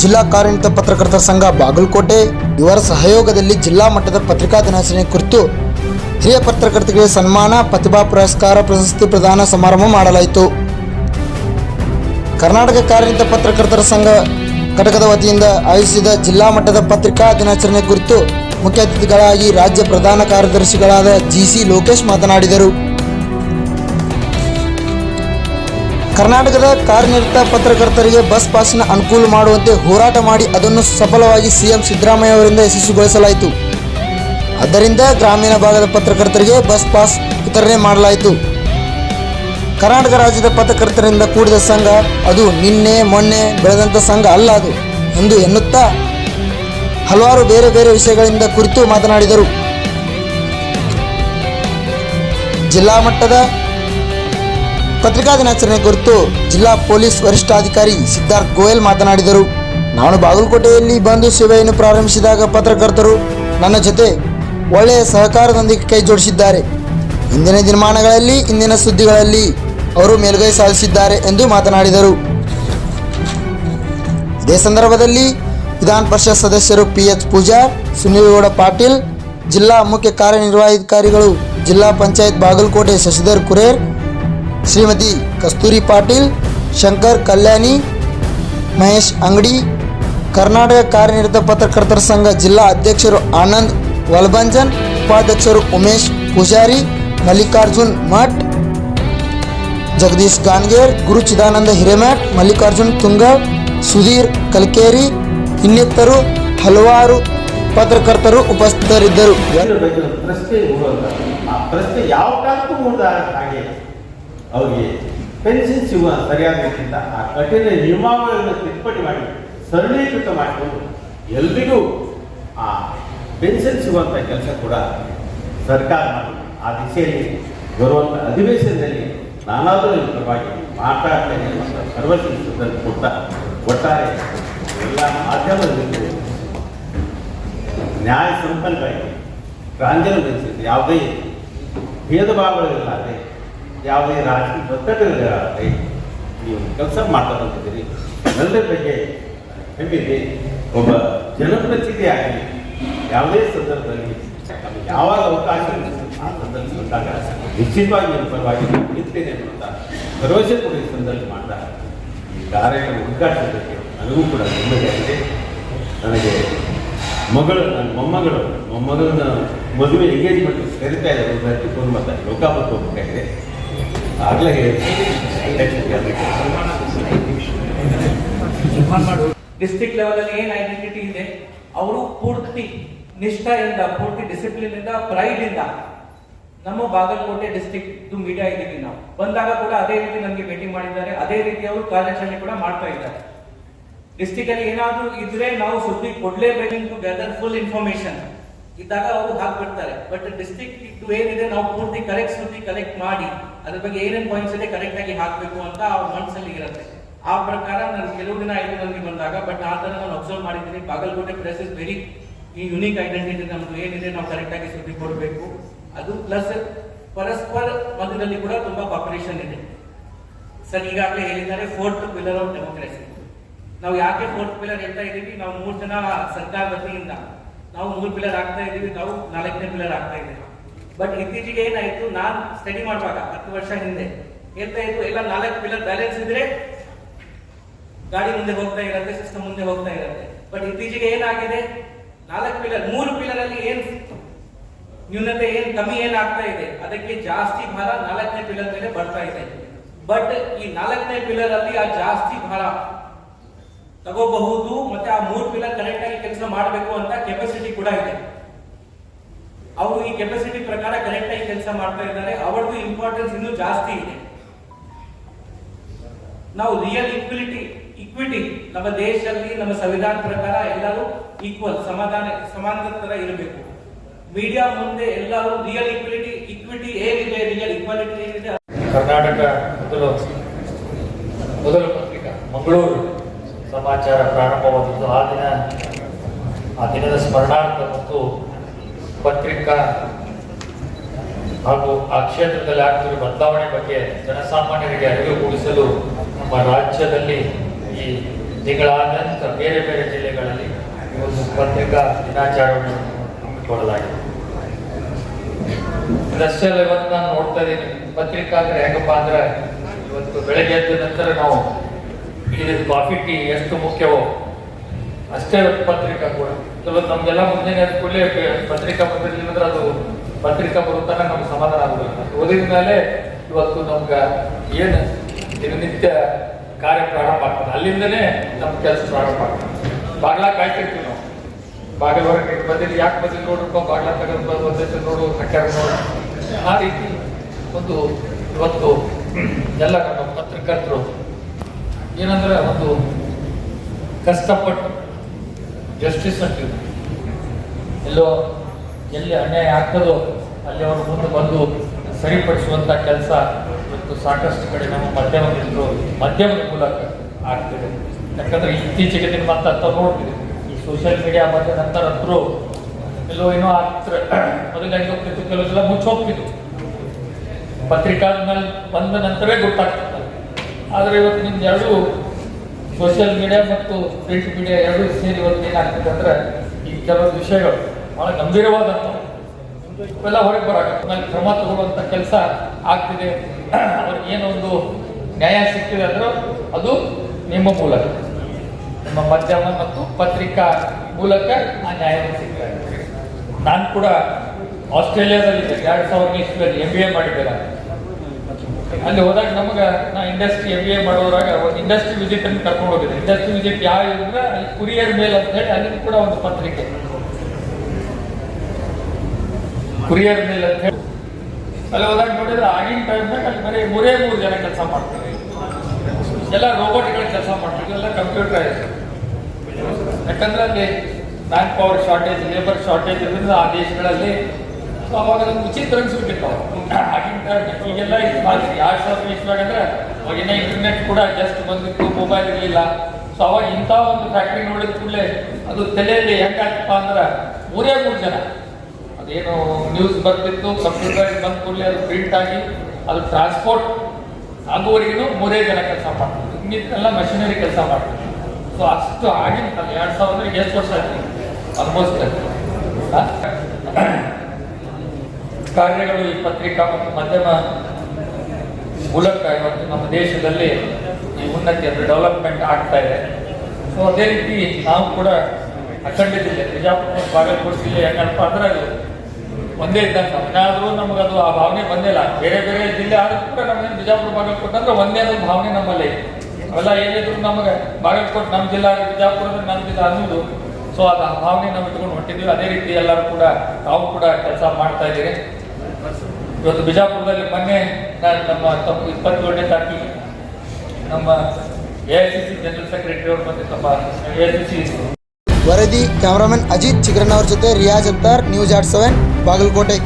ಜಿಲ್ಲಾ ಕಾರ್ಯನಿರತ ಪತ್ರಕರ್ತರ ಸಂಘ ಬಾಗಲಕೋಟೆ. ಇವರ ಸಹಯೋಗದಲ್ಲಿ ಜಿಲ್ಲಾ ಮಟ್ಟದ ಪತ್ರಿಕಾ ದಿನಾಚರಣೆ ಕುರಿತು ಹಿರಿಯ ಪತ್ರಕರ್ತರಿಗೆ ಸನ್ಮಾನ, ಪ್ರತಿಭಾ ಪುರಸ್ಕಾರ, ಪ್ರಶಸ್ತಿ ಪ್ರದಾನ ಸಮಾರಂಭ ಮಾಡಲಾಯಿತು. ಕರ್ನಾಟಕ ಕಾರ್ಯನಿರತ ಪತ್ರಕರ್ತರ ಸಂಘ ಘಟಕದ ವತಿಯಿಂದ ಆಯೋಜಿಸಿದ ಜಿಲ್ಲಾ ಮಟ್ಟದ ಪತ್ರಿಕಾ ದಿನಾಚರಣೆ ಕುರಿತು ಮುಖ್ಯ ಅತಿಥಿಗಳಾಗಿ ರಾಜ್ಯ ಪ್ರಧಾನ ಕಾರ್ಯದರ್ಶಿಗಳಾದ ಜಿಸಿ ಲೋಕೇಶ್ ಮಾತನಾಡಿದರು. ಕರ್ನಾಟಕದ ಕಾರ್ಯನಿರತ ಪತ್ರಕರ್ತರಿಗೆ ಬಸ್ ಪಾಸ್ನ ಅನುಕೂಲ ಮಾಡುವಂತೆ ಹೋರಾಟ ಮಾಡಿ ಅದನ್ನು ಸಫಲವಾಗಿ ಸಿಎಂ ಸಿದ್ದರಾಮಯ್ಯ ಅವರಿಂದ ಯಶಸ್ವಿಗೊಳಿಸಲಾಯಿತು. ಆದ್ದರಿಂದ ಗ್ರಾಮೀಣ ಭಾಗದ ಪತ್ರಕರ್ತರಿಗೆ ಬಸ್ ಪಾಸ್ ವಿತರಣೆ ಮಾಡಲಾಯಿತು. ಕರ್ನಾಟಕ ರಾಜ್ಯದ ಪತ್ರಕರ್ತರಿಂದ ಕೂಡಿದ ಸಂಘ, ಅದು ನಿನ್ನೆ, ಮೊನ್ನೆ ಬೆಳೆದಂಥ ಸಂಘ ಅಲ್ಲ ಅದು, ಎಂದು ಎನ್ನುತ್ತಾ ಹಲವಾರು ಬೇರೆ ಬೇರೆ ವಿಷಯಗಳಿಂದ ಕುರಿತು ಮಾತನಾಡಿದರು. ಜಿಲ್ಲಾ ಮಟ್ಟದ ಪತ್ರಿಕಾ ದಿನಾಚರಣೆ ಕುರಿತು ಜಿಲ್ಲಾ ಪೊಲೀಸ್ ವರಿಷ್ಠಾಧಿಕಾರಿ ಸಿದ್ಧಾರ್ಥ್ ಗೋಯಲ್ ಮಾತನಾಡಿದರು. ನಾನು ಬಾಗಲಕೋಟೆಯಲ್ಲಿ ಬಂದು ಸೇವೆಯನ್ನು ಪ್ರಾರಂಭಿಸಿದಾಗ ಪತ್ರಕರ್ತರು ನನ್ನ ಜೊತೆ ಒಳ್ಳೆಯ ಸಹಕಾರದೊಂದಿಗೆ ಕೈ ಜೋಡಿಸಿದ್ದಾರೆ ಇಂದಿನ ದಿನಮಾನಗಳಲ್ಲಿ ಇಂದಿನ ಸುದ್ದಿಗಳಲ್ಲಿ ಅವರು ಮೇಲುಗೈ ಸಾಧಿಸಿದ್ದಾರೆ ಎಂದು ಮಾತನಾಡಿದರು. ಇದೇ ಸಂದರ್ಭದಲ್ಲಿ ವಿಧಾನ ಪರಿಷತ್ ಸದಸ್ಯರು ಪಿ ಎಚ್ ಪೂಜಾರ್ ಸುನೀಲ್ಗೌಡ ಪಾಟೀಲ್, ಜಿಲ್ಲಾ ಮುಖ್ಯ ಕಾರ್ಯನಿರ್ವಹಣಾಧಿಕಾರಿಗಳು ಜಿಲ್ಲಾ ಪಂಚಾಯತ್ ಬಾಗಲಕೋಟೆ ಶಶಿಧರ್ ಕುರೇರ್ ಶ್ರೀಮತಿ ಕಸ್ತೂರಿ ಪಾಟೀಲ್, ಶಂಕರ್ ಕಲ್ಯಾಣಿ, ಮಹೇಶ್ ಅಂಗಡಿ, ಕರ್ನಾಟಕ ಕಾರ್ಯನಿರತ ಪತ್ರಕರ್ತರ ಸಂಘ ಜಿಲ್ಲಾ ಅಧ್ಯಕ್ಷರು ಆನಂದ್ ವಲ್ಭಂಜನ್, ಉಪಾಧ್ಯಕ್ಷರು ಉಮೇಶ್ ಪೂಜಾರಿ, ಮಲ್ಲಿಕಾರ್ಜುನ್ ಮಠ್, ಜಗದೀಶ್ ಗಾನ್ಗೇರ್, ಗುರು ಚಿದಾನಂದ ಹಿರೇಮಠ್, ಮಲ್ಲಿಕಾರ್ಜುನ್ ತುಂಗ, ಸುಧೀರ್ ಕಲ್ಕೇರಿ, ಇನ್ನಿತರು ಹಲವಾರು ಪತ್ರಕರ್ತರು ಉಪಸ್ಥಿತರಿದ್ದರು. ಪ್ರಶ್ನೆ ಯಾವ ಕಾಲಕ್ಕೂ ಹಾಗೆ. ಅವರಿಗೆ ಪೆನ್ಷನ್ ಸಿಗುವ ಸರಿಯಾದ ಆ ಕಠಿಣ ನಿಯಮಾವಳಿಯನ್ನು ತಿದ್ದುಪಡಿ ಮಾಡಿ, ಸರಳೀಕೃತ ಮಾಡಿಕೊಂಡು ಎಲ್ರಿಗೂ ಆ ಪೆನ್ಷನ್ ಸಿಗುವಂಥ ಕೆಲಸ ಕೂಡ ಸರ್ಕಾರ ಆ ದಿಶೆಯಲ್ಲಿ ಬರುವಂಥ ಅಧಿವೇಶನದಲ್ಲಿ ನಾನಾದರೂ ಪರವಾಗಿ ಮಾತಾಡ್ತೇನೆ ಅನ್ನುವಂಥ ಸರ್ವಶಿಸ್ತದಲ್ಲಿ ಕೊಟ್ಟ ಒಟ್ಟಾರೆ ಎಲ್ಲ ಮಾಧ್ಯಮದಲ್ಲಿ ನ್ಯಾಯ ಸಂಪನ್ನವಾಗಿ ಪ್ರಾಂಜಲ ಬೆಳೆಸಿದ್ದು ಯಾವುದೇ ಭೇದ ಭಾವಗಳಿಲ್ಲದೆ ಯಾವುದೇ ರಾಜಕೀಯ ಒತ್ತಡಗಳಿಲ್ಲದೆ ನೀವು ಕೆಲಸ ಮಾಡ್ತಾ ಬಂದಿದ್ದೀರಿ ಎಲ್ಲರ ಬಗ್ಗೆ ಹೆಮ್ಮಿದೆ ಒಬ್ಬ ಜನಪ್ರತಿನಿಧಿಯಾಗಿ ಯಾವುದೇ ಸಂದರ್ಭದಲ್ಲಿ, ನಮಗೆ ಯಾವಾಗ ಅವಕಾಶ ಆ ಸಂದರ್ಭ ಬಂದಾಗ ನಿಶ್ಚಿತವಾಗಿ ಪರವಾಗಿ ನಿಂತೇನೆ ಅನ್ನುವಂಥ ಭರವಸೆ ಕೂಡ ಸಂದರ್ಭ ಮಾಡ್ತಾ ಈ ಕಾರ್ಯಕ್ರಮ ಉದ್ಘಾಟನೆಗೆ ನನಗೂ ಕೂಡ ನೆಮ್ಮದಿಯಾಗಿದೆ ನನಗೆ ಮಗಳು, ನನ್ನ ಮೊಮ್ಮಗಳು ಮೊಮ್ಮಗಳನ್ನ ಮದುವೆ ಎಂಗೇಜ್ಮೆಂಟ್ ಕರಿತಾ ಇದ್ದಾರೆ ಹತ್ತು ಫೋನ್ ಆಗಲೇ ಡಿಸ್ಟ್ರಿಕ್ಟ್ ಲೆವೆಲ್ ಅಲ್ಲಿ ಏನ್ ಐಡೆಂಟಿಟಿ ಇದೆ? ಅವರು ಪೂರ್ತಿ ನಿಷ್ಠೆಯಿಂದ, ಪೂರ್ತಿ ಡಿಸಿಪ್ಲಿನ್ ಇಂದ ಪ್ರೈಡ್ ಇಂದ ನಮ್ಮ ಬಾಗಲಕೋಟೆ ಡಿಸ್ಟ್ರಿಕ್ಟ್ ಮೀಡಿಯಾ ಇದ್ದೀವಿ ನಾವು. ಬಂದಾಗ ಕೂಡ ಅದೇ ರೀತಿ ನಮಗೆ ಭೇಟಿ ಮಾಡಿದ್ದಾರೆ. ಅದೇ ರೀತಿ ಅವರು ಕಾರ್ಯಾಚರಣೆ ಕೂಡ ಮಾಡ್ತಾ ಇದ್ದಾರೆ. ಡಿಸ್ಟಿಕ್ ಅಲ್ಲಿ ಏನಾದ್ರೂ ಇದ್ರೆ ನಾವು ಸುದ್ದಿ ಕೊಡ್ಲೇಬೇಕು ಗ್ಯಾದರ್ ಫುಲ್ ಇನ್ಫಾರ್ಮೇಶನ್ ಇದ್ದಾಗ ಅವರು ಹಾಕ್ಬಿಡ್ತಾರೆ ಬಟ್ ಡಿಸ್ಟ್ರಿಕ್ಟ್ ಇದು ಏನಿದೆ, ನಾವು ಪೂರ್ತಿ ಕರೆಕ್ಟ್ ಸುದ್ದಿ ಕಲೆಕ್ಟ್ ಮಾಡಿ, ಅದ್ರ ಬಗ್ಗೆ ಏನೇನು ಪಾಯಿಂಟ್ಸ್ ಇದೆ ಕರೆಕ್ಟ್ ಆಗಿ ಹಾಕ್ಬೇಕು ಅಂತ ಅವ್ರ ಮನಸ್ಸಲ್ಲಿ ಇರುತ್ತೆ. ಆ ಪ್ರಕಾರ ನಾನು ಕೆಲವು ದಿನ ಐದು ನನಗೆ ಬಂದಾಗ ಬಟ್ ಆ ಥರ ನಾನು ಅಬ್ಸರ್ವ್ ಮಾಡಿದ್ದೀನಿ. ಬಾಗಲಕೋಟೆ ಪ್ರೆಸ್ ಇಸ್ ವೆರಿ ಈ ಯುನೀಕ್ ಐಡೆಂಟಿಟಿ ನಮ್ದು ಏನಿದೆ, ನಾವು ಕರೆಕ್ಟ್ ಆಗಿ ಸುದ್ದಿ ಕೊಡಬೇಕು. ಅದು ಪ್ಲಸ್ ಪರಸ್ಪರ ಮಧ್ಯದಲ್ಲಿ ಕೂಡ ತುಂಬಾ ಕಾಪರೇಷನ್ ಇದೆ. ಸರ್, ಈಗಾಗಲೇ ಹೇಳಿದ್ದಾರೆ ಫೋರ್ತ್ ಪಿಲ್ಲರ್ ಆಫ್ ಡೆಮೋಕ್ರಸಿ ನಾವು ಯಾಕೆ ಫೋರ್ತ್ ಪಿಲ್ಲರ್ ಹೇಳ್ತಾ ಇದ್ದೀವಿ? ನಾವು ಮೂರು ಜನ ಸರ್ಕಾರ ವತಿಯಿಂದ. ನಾವು ಮೂರು ಪಿಲ್ಲರ್ ಆಗ್ತಾ ಇದ್ದೀವಿ ನಾವು ನಾಲ್ಕನೇ ಪಿಲ್ಲರ್ ಆಗ್ತಾ ಇದ್ದೀವಿ ಬಟ್ ಇತ್ತೀಚೆಗೆ ಏನಾಯಿತು, ನಾನ್ ಸ್ಟಡಿ ಮಾಡುವಾಗ, ಹತ್ತು ವರ್ಷ ಹಿಂದೆ, ಹೇಳ್ತಾ ಇದ್ದು ಎಲ್ಲ ನಾಲ್ಕು ಪಿಲ್ಲರ್ ಬ್ಯಾಲೆನ್ಸ್ ಇದ್ರೆ ಗಾಡಿ ಮುಂದೆ ಹೋಗ್ತಾ ಇರತ್ತೆ ಸಿಸ್ಟಮ್ ಮುಂದೆ ಹೋಗ್ತಾ ಇರತ್ತೆ. ಬಟ್ ಇತ್ತೀಚೆಗೆ ಏನಾಗಿದೆ, ನಾಲ್ಕು ಪಿಲ್ಲರ್, ಮೂರು ಪಿಲ್ಲರ್ ಅಲ್ಲಿ ಏನ್ ನ್ಯೂನತೆ, ಏನ್ ಕಮ್ಮಿ ಏನಾಗ್ತಾ ಇದೆ, ಅದಕ್ಕೆ ಜಾಸ್ತಿ ಭಾರ ನಾಲ್ಕನೇ ಪಿಲ್ಲರ್ ಮೇಲೆ ಬರ್ತಾ ಇದೆ. ಬಟ್ ಈ ನಾಲ್ಕನೇ ಪಿಲ್ಲರ್ ಅಲ್ಲಿ ಆ ಜಾಸ್ತಿ ಭಾರ ತಗೋಬಹುದು, ಮತ್ತೆ ಆ ಮೂರ್ ಪಿಲ್ಲರ್ ಕರೆಕ್ಟ್ ಆಗಿ ಕೆಲಸ ಮಾಡಬೇಕು ಅಂತ ಕೆಪಾಸಿಟಿ ಕೂಡ ಇದೆ. ಅವರು ಈ ಕೆಪಾಸಿಟಿ ಪ್ರಕಾರ ಕರೆಕ್ಟ್ ಆಗಿ ಕೆಲಸ ಮಾಡ್ತಾ ಇದ್ದಾರೆ. ಅವರದ್ದು ಇಂಪಾರ್ಟೆನ್ಸ್ ಇನ್ನೂ ಜಾಸ್ತಿ ಇದೆ. ನಾವು ರಿಯಲ್ ಇಕ್ವಿಲಿಟಿ ಇಕ್ವಿಟಿ ನಮ್ಮ ದೇಶದಲ್ಲಿ, ನಮ್ಮ ಸಂವಿಧಾನ ಪ್ರಕಾರ ಎಲ್ಲರೂ ಈಕ್ವಲ್ ಸಮಾಧಾನ ಸಮಾನತರ ಇರಬೇಕು. ಮೀಡಿಯಾ ಮುಂದೆ ಎಲ್ಲರೂ ರಿಯಲ್ ಇಕ್ವಿಲಿಟಿ ಇಕ್ವಿಟಿ ಏನಿದೆ ರಿಯಲ್ ಇಕ್ವಾಲಿಟಿ ಏನಿದೆ ಕರ್ನಾಟಕ ಮೊದಲು ಮೊದಲ ಪತ್ರಿಕಾ, ಮಂಗಳೂರು. ಸಮಾಚಾರ ಪ್ರಾರಂಭವಾಗಿದ್ದು ಆ ದಿನ, ಆ ದಿನದ ಸ್ಮರಣಾರ್ಥ ಮತ್ತು ಪತ್ರಿಕಾ ಹಾಗೂ ಆ ಕ್ಷೇತ್ರದಲ್ಲಿ ಆಗ್ತಿರುವ ಬದಲಾವಣೆ ಬಗ್ಗೆ ಜನಸಾಮಾನ್ಯರಿಗೆ ಅರಿವು ಮೂಡಿಸಲು ನಮ್ಮ ರಾಜ್ಯದಲ್ಲಿ ಈ ತಿಂಗಳಾದ್ಯಂತ ಬೇರೆ ಬೇರೆ ಜಿಲ್ಲೆಗಳಲ್ಲಿ ಈ ಒಂದು ಪತ್ರಿಕಾ ದಿನಾಚರಣೆ ಹಮ್ಮಿಕೊಳ್ಳಲಾಗಿದೆ. ಅಲ್ಲ, ಇವತ್ತು ನಾನು ನೋಡ್ತಾ ಇದ್ದೀನಿ, ಪತ್ರಿಕಾ ಅಂದ್ರೆ ಹೆಂಗಪ್ಪ ಅಂದ್ರೆ ಇವತ್ತು ಬೆಳಗ್ಗೆ ಎದ್ದ ನಂತರ ನಾವು ಇದು ಕಾಫಿ ಟೀ ಎಷ್ಟು ಮುಖ್ಯವೋ ಅಷ್ಟೇ ಪತ್ರಿಕಾ ಕೂಡ. ಇವತ್ತು ನಮಗೆಲ್ಲ ಮುಂಜಾನೆ ಎದ್ದ ಕೂಡಲೇ ಪತ್ರಿಕಾ ಬಂದಿರಲಿಲ್ಲ ಅದು ಪತ್ರಿಕಾ ಬರುತ್ತಾನೆ ನಮ್ಗೆ ಸಮಾಧಾನ ಆಗಬೇಕು ಓದಿದ ಮೇಲೆ ಇವತ್ತು ನಮ್ಗೆ ಏನು ದಿನನಿತ್ಯ ಕಾರ್ಯ ಪ್ರಾರಂಭ ಆಗ್ತದೆ. ಅಲ್ಲಿಂದನೇ ನಮ್ಮ ಕೆಲಸ ಪ್ರಾರಂಭ ಆಗ್ತದೆ. ಬಾಗ್ಲ ಕಾಯ್ತಿರ್ತೀವಿ ನಾವು. ಬಾಗಿಲು ಹೊರಗೆ ಬಂದಿದ್ದು ಯಾಕೆ ಬಂದಿದ್ದು ನೋಡ್ರಪ್ಪ, ಬಾಗ್ಲ ತೆಗೆದು ಬಂದೈತೆ ನೋಡು ಹಾಕ್ಯಾರ ನೋಡು. ಆ ರೀತಿ ಒಂದು ಇವತ್ತು ಎಲ್ಲ ನಮ್ಮ ಪತ್ರಕರ್ತರು ಏನಂದ್ರೆ ಒಂದು ಕಷ್ಟಪಟ್ಟು ಜಸ್ಟಿಸ್ ಅಂತೀವಿ ಎಲ್ಲೋ ಎಲ್ಲಿ ಅನ್ಯಾಯ ಆಗ್ತದೋ ಅಲ್ಲಿ ಅವರು ಮುಂದೆ ಬಂದು ಸರಿಪಡಿಸುವಂತ ಕೆಲಸ ಇವತ್ತು ಸಾಕಷ್ಟು ಕಡೆ ನಮ್ಮ ಮಾಧ್ಯಮದಿಂದಲೂ ಮಾಧ್ಯಮದ ಮೂಲಕ ಆಗ್ತಿದೆ. ಯಾಕಂದ್ರೆ ಇತ್ತೀಚೆಗೆ ದಿನ ಮತ್ತೆ ಅಂತ ನೋಡ್ತಿದೆ ಈ ಸೋಷಿಯಲ್ ಮೀಡಿಯಾ ಬಂದ ನಂತರ ಅಂದ್ರು ಎಲ್ಲೋ ಏನೋ ಆಗ್ತಾರೆ ಮೊದಲಾಗಿ ಹೆಂಗೆ ಹೋಗ್ತಿತ್ತು, ಕೆಲವು ಮುಚ್ಚಿ ಹೋಗ್ತಿತ್ತು ಪತ್ರಿಕಾ ಬಂದ ನಂತರವೇ ಗೊತ್ತಾಗ್ತದೆ ಆದರೆ ಇವತ್ತು ನಿಮ್ದು ಎರಡು ಸೋಷಿಯಲ್ ಮೀಡಿಯಾ ಮತ್ತು ಪ್ರಿಂಟ್ ಮೀಡಿಯಾ ಎರಡೂ ಸೇರಿ ಇವತ್ತು ಏನಾಗ್ತದೆ ಅಂದ್ರೆ ಈ ಕೆಲವೊಂದು ವಿಷಯಗಳು ಬಹಳ ಗಂಭೀರವಾದಂಥವು ಇವೆಲ್ಲ ಹೊರಗೆ ಬರಾಕ ಮೇಲೆ ಕ್ರಮ ತಗೊಳ್ಳುವಂಥ ಕೆಲಸ ಆಗ್ತಿದೆ. ಅವ್ರಿಗೆ ಏನೊಂದು ನ್ಯಾಯ ಸಿಗ್ತಿದೆ ಅಂದ್ರೆ ಅದು ನಿಮ್ಮ ಮೂಲಕ. ನಿಮ್ಮ ಮಾಧ್ಯಮ ಮತ್ತು ಪತ್ರಿಕಾ ಮೂಲಕ ಆ ನ್ಯಾಯವನ್ನು ಸಿಗ್ತಾ ನಾನು ಕೂಡ ಆಸ್ಟ್ರೇಲಿಯಾದಲ್ಲಿ ಎರಡು ಸಾವಿರದ ಇಸ್ವಿಯಲ್ಲಿ ಎಂ ಬಿ ಎ ಮಾಡಿದ್ದೆ ನಾನು ಅಲ್ಲಿ ಹೋದಾಗ ನಮಗೆ, ನಾ ಇಂಡಸ್ಟ್ರಿ ಎಂ ಬಿ ಎ ಮಾಡೋರಾಗ ಒಂದು ಇಂಡಸ್ಟ್ರಿ ವಿಸಿಟ್ ಅನ್ನು ಕರ್ಕೊಂಡು ಹೋಗಿದ್ದೆ. ಇಂಡಸ್ಟ್ರಿ ವಿಸಿಟ್ ಯಾವ ಅಂದ್ರೆ, ಅಲ್ಲಿ ಕುರಿಯರ್ ಮೇಲ್ ಅಂತ ಹೇಳಿ ಅಲ್ಲಿ ಕೂಡ ಒಂದು ಪತ್ರಿಕೆ. ಕುರಿಯರ್ ಮೇಲ್ ಅಂತ ಹೇಳಿ. ಅಲ್ಲಿ ಹೋದಾಗ ನೋಡಿದ್ರೆ ಆಗಿನ ಟೈಮ್ನಾಗ ಅಲ್ಲಿ ಬರೀ ಮೂರೇ ಮೂರು ಜನ ಕೆಲಸ ಮಾಡ್ತಾರೆ. ಎಲ್ಲ ರೋಬೋಟ್ಗಳ ಕೆಲಸ ಮಾಡ್ತಾರೆ. ಎಲ್ಲ ಕಂಪ್ಯೂಟರ್ ಯಾಕಂದ್ರೆ ಅಲ್ಲಿ man power shortage labour shortage ಇರೋದ್ರಿಂದ ಆ ದೇಶಗಳಲ್ಲಿ ಅವಾಗ ನಮ್ಗೆ ಉಚಿತ ಅನ್ಸ್ಬಿಟ್ಟಿತ್ತು ಆಗಿನ ಈಗೆಲ್ಲ ಎರಡು ಸಾವಿರ ಇಸ್ವಾಗ ಅಂದ್ರೆ ಅವಾಗಿನ ಇಂಟರ್ನೆಟ್ ಕೂಡ ಜಸ್ಟ್ ಬಂದಿತ್ತು ಮೊಬೈಲ್ ಇರಲಿಲ್ಲ. ಸೊ ಅವಾಗ ಇಂಥ ಒಂದು ಫ್ಯಾಕ್ಟ್ರಿ ನೋಡಿದ ಕೂಡಲೇ ಅದು ತಲೆಯಲ್ಲಿ ಹೆಂಗಾಗ್ತಪ್ಪ ಅಂದ್ರೆ ಮೂರೇ ಮೂರು ಜನ. ಅದೇನು ನ್ಯೂಸ್ ಬರ್ತಿತ್ತು ಕಂಪ್ಯೂಟರ್ ಬಂದ ಕೂಡಲೇ ಅದು ಪ್ರಿಂಟ್ ಆಗಿ ಅದು ಟ್ರಾನ್ಸ್ಪೋರ್ಟ್ ಆಗುವವರೆಗೂ ಮೂರೇ ಜನ ಕೆಲಸ ಮಾಡ್ತಾರೆ ಇನ್ನಿತ್ತೆಲ್ಲ ಮಷಿನರಿ ಕೆಲಸ ಮಾಡ್ತಾರೆ ಸೊ ಅಷ್ಟು ಆಗಿನ ಎರಡು ಸಾವಿರದ ಎಷ್ಟು ವರ್ಷ ಆಯ್ತು. ಆಲ್ಮೋಸ್ಟ್ ಕಾರ್ಯಗಳು ಈ ಪತ್ರಿಕಾ ಮತ್ತು ಮಾಧ್ಯಮ ಮೂಲಕ ಇವತ್ತು ನಮ್ಮ ದೇಶದಲ್ಲಿ ಈ ಉನ್ನತಿ ಅಂದರೆ ಡೆವಲಪ್ಮೆಂಟ್ ಆಗ್ತಾ ಇದೆ. ಸೊ ಅದೇ ರೀತಿ ನಾವು ಕೂಡ ಅಖಂಡ ಜಿಲ್ಲೆ, ಬಿಜಾಪುರ, ಬಾಗಲಕೋಟೆ ಜಿಲ್ಲೆ ಅಂದ್ರೆ ಅದು ಒಂದೇ ಇದ್ದಂಗೆ. ಏನಾದರೂ ನಮ್ಗೆ ಅದು ಆ ಭಾವನೆ ಬಂದಿಲ್ಲ. ಬೇರೆ ಬೇರೆ ಜಿಲ್ಲೆ ಆದರೂ ಕೂಡ ನಮಗೆ ಬಿಜಾಪುರ, ಬಾಗಲಕೋಟೆ ಅಂದ್ರೆ ಒಂದೇ ಅನ್ನೋದು ಭಾವನೆ ನಮ್ಮಲ್ಲಿ ಅವೆಲ್ಲ ಏನಿದ್ರು ನಮಗೆ ಬಾಗಲಕೋಟೆ ನಮ್ಮ ಜಿಲ್ಲಾ ಬಿಜಾಪುರ ಅಂದ್ರೆ ನಮ್ಮ ಜಿಲ್ಲಾ ಅನ್ನೋದು. ಸೊ ಅದು ಆ ಭಾವನೆ ನಾವು ಇಟ್ಕೊಂಡು ಹೊಂಟಿದ್ವಿ ಅದೇ ರೀತಿ ಎಲ್ಲರೂ ಕೂಡ ತಾವು ಕೂಡ ಕೆಲಸ ಮಾಡ್ತಾ ಇದ್ದೀರಿ. ಇವತ್ತು ಬಿಜಾಪುರದಲ್ಲಿ ಮೊನ್ನೆ ನಾನು ನಮ್ಮ ತಮ್ಮ ಇಪ್ಪತ್ತೇಳನೇ ತಾರೀಕಿಗೆ ನಮ್ಮ A I C C general secretary ಅವರು ಮತ್ತು ತಮ್ಮ ಎ ಐ ಸಿ ಸಿ ವರದಿ, ಕ್ಯಾಮರಾಮನ್ ಅಜಿತ್ ಚಿಗ್ರನ್ ಅವ್ರ ಜೊತೆ Riyaz Abtar news at seven, Bagalkot.